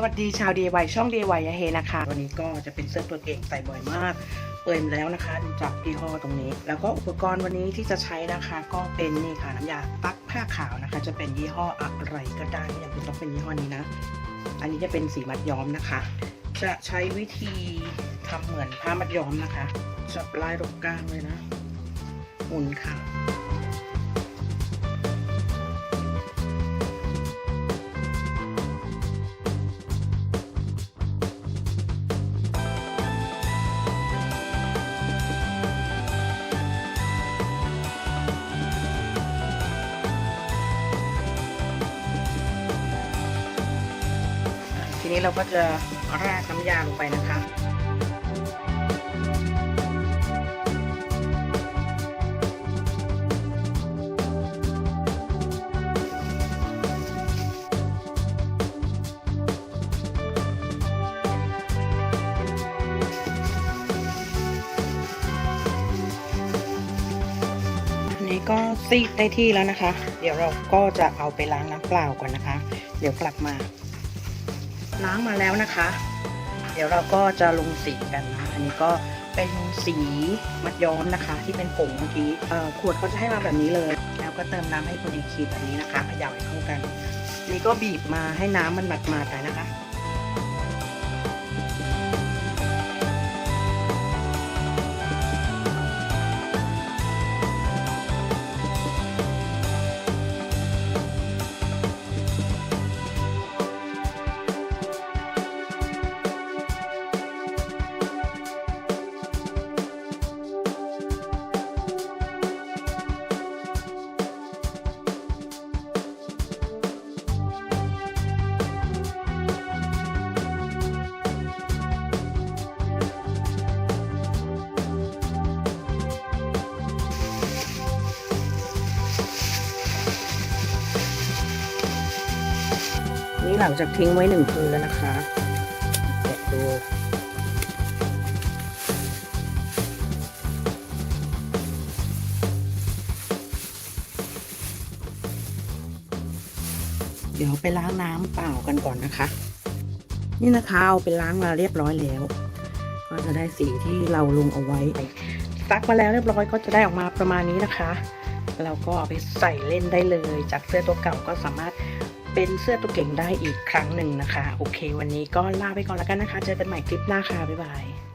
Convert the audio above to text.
สวัสดีชาว DIY ช่อง DIY ยเฮนะคะ วันนี้ก็จะเป็นเสื้อตัวเก่งใส่บ่อยมาก เปิดแล้วนะคะดูจากยี่ห้อตรงนี้ แล้วก็อุปกรณ์วันนี้ที่จะใช้นะคะ ก็เป็นนี่ค่ะน้ำยาปักผ้าขาวนะคะ จะเป็นยี่ห้ออะไรก็ได้ไม่จำเป็นต้องเป็นยี่ห้อนี้นะ อันนี้จะเป็นสีมัดย้อมนะคะ จะใช้วิธีทำเหมือนผ้ามัดย้อมนะคะจับลายตรงกลางเลยนะหมุนค่ะ นี้เราก็จะราดน้ำยาลงไปนะคะนนี้ก็ซีดได้ที่แล้วนะคะ เดี๋ยวเราก็จะเอาไปล้างน้ำเปล่าก่อนนะคะ เดี๋ยวกลับมา ล้างมาแล้วนะคะ เดี๋ยวเราก็จะลงสีกันนะ อันนี้ก็เป็นสีมัดย้อมนะคะ ที่เป็นผงเมื่อกี้ขวดเขาจะให้มาแบบนี้เลย แล้วก็เติมน้ำให้พอดีขีดแบบนี้นะคะขยาให้เข้ากัน นี่ก็บีบมาให้น้ำมันหมัดมาไปนะคะ หลังจากทิ้งไว้หนึ่งคืนแล้วนะคะแกะดูเดี๋ยวไปล้างน้ำเปล่ากันก่อนนะคะ นี่นะคะเอาไปล้างมาเรียบร้อยแล้ว ก็จะได้สีที่เราลงเอาไว้ซักมาแล้วเรียบร้อยก็จะได้ออกมาประมาณนี้นะคะ เราก็เอาไปใส่เล่นได้เลย จากเสื้อตัวเก่าก็สามารถ เป็นเสื้อตัวเก่งได้อีกครั้งหนึ่งนะคะ โอเค วันนี้ก็ลาไปก่อนแล้วกันนะคะ เจอกันใหม่คลิปหน้าค่ะ บ๊ายบาย